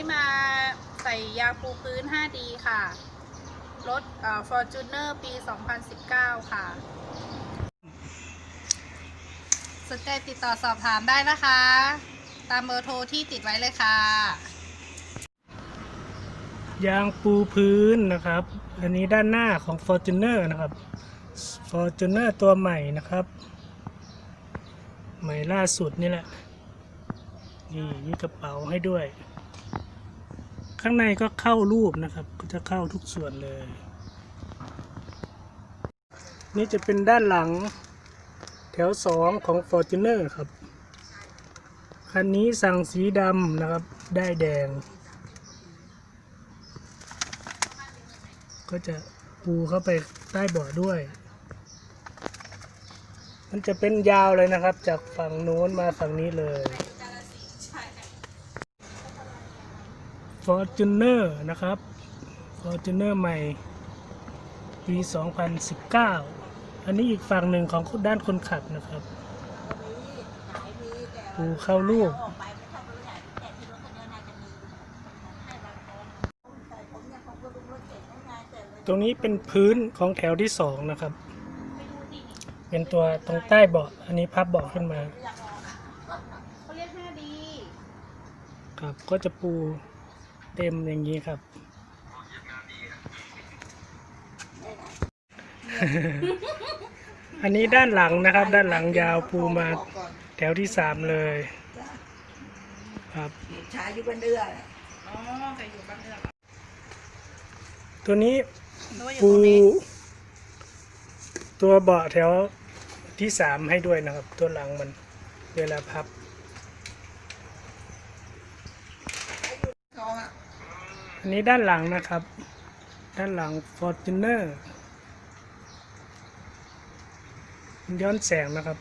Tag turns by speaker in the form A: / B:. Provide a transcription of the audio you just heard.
A: นี้มาใส่ยางปูพื้น 5D ค่ะ รถเอ่อ Fortuner ปี 2019 ค่ะ สนใจติดต่อสอบถามได้นะคะ ตามเบอร์โทรที่ติดไว้เลยค่ะ
B: ยางปูพื้นนะครับ อันนี้ด้านหน้าของ Fortuner นะครับ Fortuner ตัวใหม่นะครับ ใหม่ล่าสุดนี่แหละ นี่มีกระเป๋าให้ด้วย ข้างในก็เข้ารูปนะครับ ก็จะเข้าทุกส่วนเลย นี่จะเป็นด้านหลังแถวสองของ Fortuner ครับ คันนี้สั่งสีดำนะครับ ได้แดง ก็จะปูเข้าไปใต้เบาะด้วย มันจะเป็นยาวเลยนะครับ จากฝั่งโน้นมาฝั่งนี้เลย Fortuner นะครับ Fortuner ใหม่ปี 2019 อันนี้อีกฝั่งหนึ่งของด้านคนขับนะครับปูเข้ารูปตรงนี้เป็นพื้นของแถวที่สองนะครับ เป็นตัวตรงใต้เบาะ อันนี้พับเบาะขึ้นมา ครับ ก็จะปู เต็มอย่างนี้ครับ อันนี้ด้านหลังนะครับ ด้านหลังยาวปูมาแถวที่สามเลย ครับ
C: ชายอยู่บนเรือ
A: อ๋อใครอยู่บ้านเรือก
B: ตัวนี้
A: นึกว่าอยู่
B: ปู
A: ตรงนี้
B: ตัวเบาะแถวที่สามให้ด้วยนะครับ ตัวหลังมันเวลาพับ
C: เขาอะ
B: อันนี้ด้านหลังนะครับ ด้านหลัง Fortuner ย้อนแสงนะครับ